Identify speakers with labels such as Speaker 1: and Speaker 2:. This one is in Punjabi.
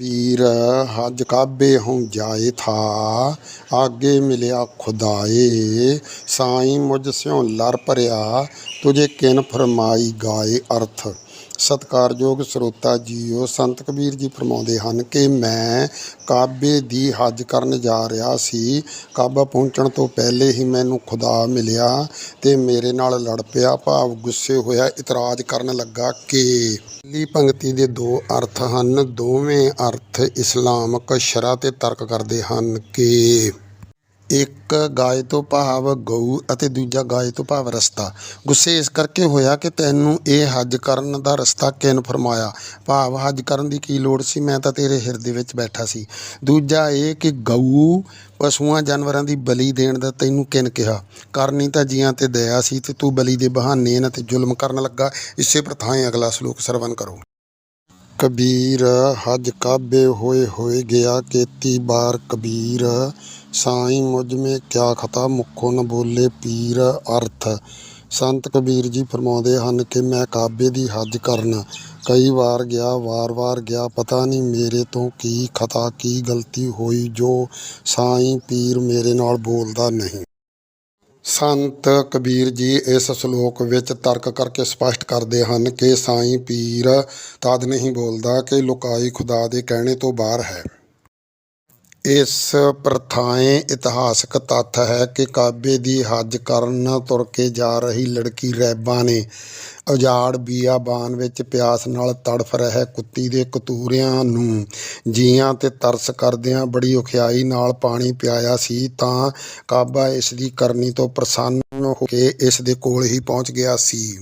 Speaker 1: ਕਬੀਰ ਹਜ ਕਾਬੇ ਹਉ ਜਾਏ ਥਾ, ਆਗੇ ਮਿਲਿਆ ਖੁਦਾਏ। ਸਾਈਂ ਮੁਝ ਸਿਉ ਲਰ ਭਰਿਆ, ਤੁਝੇ ਕਿਨ ਫਰਮਾਈ ਗਾਏ ਅਰਥ। ਸਤਿਕਾਰਯੋਗ ਸਰੋਤਾ ਜੀਓ, ਸੰਤ ਕਬੀਰ ਜੀ ਫਰਮਾਉਂਦੇ ਹਨ ਕਿ ਮੈਂ ਕਾਬੇ ਦੀ ਹੱਜ ਕਰਨ ਜਾ ਰਿਹਾ ਸੀ। ਕਾਬਾ ਪਹੁੰਚਣ ਤੋਂ ਪਹਿਲੇ ਹੀ ਮੈਨੂੰ ਖੁਦਾ ਮਿਲਿਆ ਤੇ ਮੇਰੇ ਨਾਲ ਲੜ ਪਿਆ, ਭਾਵ ਗੁੱਸੇ ਹੋਇਆ, ਇਤਰਾਜ਼ ਕਰਨ ਲੱਗਾ ਕਿ ਪਹਿਲੀ ਪੰਕਤੀ ਦੇ ਦੋ ਅਰਥ ਹਨ। ਦੋਵੇਂ ਅਰਥ ਇਸਲਾਮਕ ਸ਼ਰ੍ਹਾ ਤੇ ਤਰਕ ਕਰਦੇ ਹਨ ਕਿ ਇੱਕ ਗਾਇ ਤੋਂ ਭਾਵ ਗਊ ਅਤੇ ਦੂਜਾ ਗਾਏ ਤੋਂ ਭਾਵ ਰਸਤਾ। ਗੁੱਸੇ ਇਸ ਕਰਕੇ ਹੋਇਆ ਕਿ ਤੈਨੂੰ ਇਹ ਹੱਜ ਕਰਨ ਦਾ ਰਸਤਾ ਕਿਨ ਫਰਮਾਇਆ? ਭਾਵ ਹੱਜ ਕਰਨ ਦੀ ਕੀ ਲੋੜ ਸੀ? ਮੈਂ ਤਾਂ ਤੇਰੇ ਹਿਰਦੇ ਵਿੱਚ ਬੈਠਾ ਸੀ। ਦੂਜਾ ਇਹ ਕਿ ਗਊ ਪਸ਼ੂਆਂ ਜਾਨਵਰਾਂ ਦੀ ਬਲੀ ਦੇਣ ਦਾ ਤੈਨੂੰ ਕਿਨ ਕਿਹਾ? ਕਰਨੀ ਤਾਂ ਜੀਆਂ ਤੇ ਦਇਆ ਸੀ ਤੇ ਤੂੰ ਬਲੀ ਦੇ ਬਹਾਨੇ ਇਹਨਾਂ ਤੇ ਜ਼ੁਲਮ ਕਰਨ ਲੱਗਾ। ਇਸੇ ਪ੍ਰਥਾਏ ਅਗਲਾ ਸ਼ਲੋਕ ਸਰਵਨ ਕਰੋ। ਕਬੀਰ, ਹਜ ਕਾਬੇ ਹੋਏ ਹੋਏ ਗਿਆ ਕੇਤੀ ਬਾਰ ਕਬੀਰ। ਸਾਈਂ ਮੁਝ ਮੇ ਕਿਆ ਖਤਾ ਮੁਖੋਂ ਨ ਬੋਲੇ ਪੀਰ ਅਰਥ। ਸੰਤ ਕਬੀਰ ਜੀ ਫਰਮਾਉਂਦੇ ਹਨ ਕਿ ਮੈਂ ਕਾਬੇ ਦੀ ਹੱਜ ਕਰਨ। ਕਈ ਵਾਰ ਗਿਆ ਵਾਰ-ਵਾਰ ਗਿਆ, ਪਤਾ ਨਹੀਂ ਮੇਰੇ ਤੋਂ ਕੀ ਖਤਾ, ਕੀ ਗਲਤੀ ਹੋਈ ਜੋ ਸਾਈਂ ਪੀਰ ਮੇਰੇ ਨਾਲ ਬੋਲਦਾ ਨਹੀਂ। ਸੰਤ ਕਬੀਰ ਜੀ ਇਸ ਸ਼ਲੋਕ ਵਿੱਚ ਤਰਕ ਕਰਕੇ ਸਪਸ਼ਟ ਕਰਦੇ ਹਨ ਕਿ ਸਾਈਂ ਪੀਰ ਤਦ ਨਹੀਂ ਬੋਲਦਾ ਕਿ ਲੁਕਾਈ ਖੁਦਾ ਦੇ ਕਹਿਣੇ ਤੋਂ ਬਾਹਰ ਹੈ। ਇਸ ਪ੍ਰਥਾਏ ਇਤਿਹਾਸਕ ਤੱਥ ਹੈ ਕਿ ਕਾਬੇ ਦੀ ਹੱਜ ਕਰਨ ਤੁਰ ਕੇ ਜਾ ਰਹੀ ਲੜਕੀ ਰੈਬਾ ਨੇ ਉਜਾੜ ਬੀਆਬਾਨ ਵਿੱਚ ਪਿਆਸ ਨਾਲ ਤੜਫ ਰਹਿ ਕੁੱਤੀ ਦੇ ਕਤੂਰਿਆਂ ਨੂੰ ਜੀਆਂ ਤੇ ਤਰਸ ਕਰਦਿਆਂ ਬੜੀ ਔਖਿਆਈ ਨਾਲ ਪਾਣੀ ਪਿਆਇਆ ਸੀ ਤਾਂ ਕਾਬਾ ਇਸ ਦੀ ਕਰਨੀ ਤੋਂ ਪ੍ਰਸੰਨ ਹੋ ਕੇ ਇਸ ਦੇ ਕੋਲ ਹੀ ਪਹੁੰਚ ਗਿਆ ਸੀ।